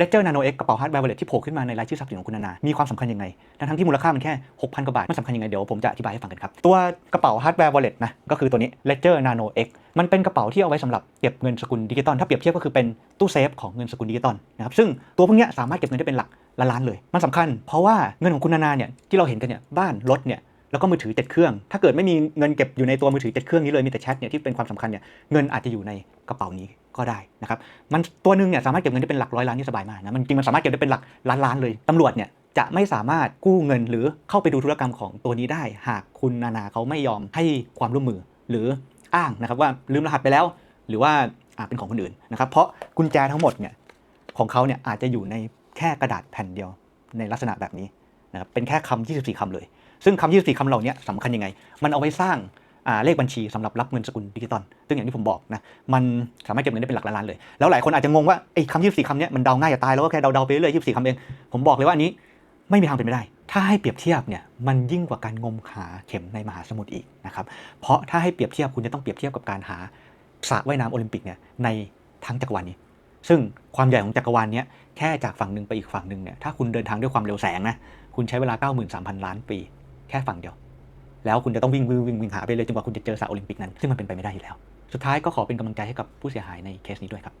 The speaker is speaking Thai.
Ledger Nano X กกระเป๋าฮาร์ดแวร์ wallet ที่โผล่ขึ้นมาในรายชื่อทรัพย์สินของคุณนานา มีความสำคัญยังไง ทั้งที่มูลค่ามันแค่ 6,000 กว่าบาท มันสำคัญยังไง เดี๋ยวผมจะอธิบายให้ฟังกันครับ ตัวกระเป๋าฮาร์ดแวร์ wallet นะ ก็คือตัวนี้ Ledger Nano X มันเป็นกระเป๋าที่เอาไว้สำหรับเก็บเงินสกุลดิจิตอล ถ้าเปรียบเทียบก็คือเป็นตู้เซฟของเงินสกุลดิจิตอลนะครับ ซึ่งตัวพวกนี้สามารถเก็บเงินได้เป็นหลักล้านเลย มันสำคัญ เพราะว่าเงินของคุณนานาเนี่ยที่เราเห็นกันเนี่ยบ้านรถเนี่ย แล้วก็มือถือเจ็ดเครื่อง ถ้าเกิดไม่มีเงินเก็บอยู่ในตัวมือถือเจ็ดเครื่องนี้เลยมีแต่แชทเนี่ยที่เป็นความสำคัญเนี่ยเงินอาจจะอยู่ในกระเป๋านี้ก็ได้นะครับมันตัวหนึงเนี่ยสามารถเก็บเงินได้เป็นหลักร้อยล้านนี่สบายมากนะมันจริงมันสามารถเก็บได้เป็นหลักล้านล้านเลยตำรวจเนี่ยจะไม่สามารถกู้เงินหรือเข้าไปดูธุรกรรมของตัวนี้ได้ หากคุณนานาเขาไม่ยอมให้ความร่วมมือหรืออ้างนะครับว่าลืมรหัสไปแล้ว หรือว่าอ่าเป็นของคนอื่นนะครับเพราะกุญแจทั้งหมดเนี่ยของเขาเนี่ยอาจจะอยู่ในแค่กระดาษแผ่นเดียวในลักษณะแบบนี้ นะครับเป็นแค่คำ24คำเลย ซึ่งคำ24คำเหล่านี้สำคัญยังไง มันเอาไว้สร้างเลขบัญชีสำหรับรับเงินสกุลดิจิตอล ซึ่งอย่างที่ผมบอกนะ มันสามารถเก็บเงินได้เป็นหลักล้านเลย แล้วหลายคนอาจจะงงว่าไอ้คำ24คำเนี้ยมันเดาง่ายจะตายแล้วก็แค่เดาๆไปเรื่อย24คำเอง ผมบอกเลยว่าอันนี้ไม่มีทางเป็นไปได้ ถ้าให้เปรียบเทียบเนี่ยมันยิ่งกว่าการงมหาเข็มในมหาสมุทรอีกนะครับ เพราะถ้าให้เปรียบเทียบคุณจะต้องเปรียบเทียบกับการหาสระว่ายน้ำโอลิมปิกเนี่ยในทั้งจักรวาลนี้ ซึ่งความใหญ่ของจักรวาลเนี้ยแค่จากฝั่งหนึ่งไปอีกฝั่งหนึ่งเนี่ยถ้าคุณเดินทางด้วยความเร็วแสงนะคุณใช้เวลา 93,000 ล้านปี แค่ฝั่งเดียว แล้วคุณจะต้องวิ่งวิ่งวิ่งวิ่งหาไปเลยจนกว่าคุณจะเจอสระโอลิมปิกนั้นซึ่งมันเป็นไปไม่ได้อยู่แล้ว สุดท้ายก็ขอเป็นกำลังใจให้กับผู้เสียหายในเคสนี้ด้วยครับ